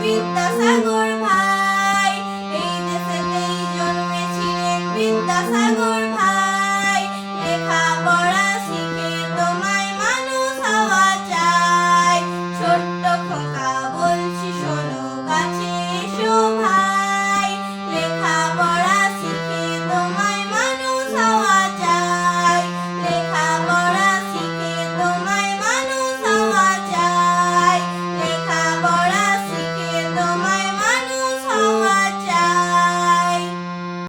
বিদ্যাসাগর ভাই এই দেশেতেই জন্মেছিলেন বিদ্যাসাগর ভাই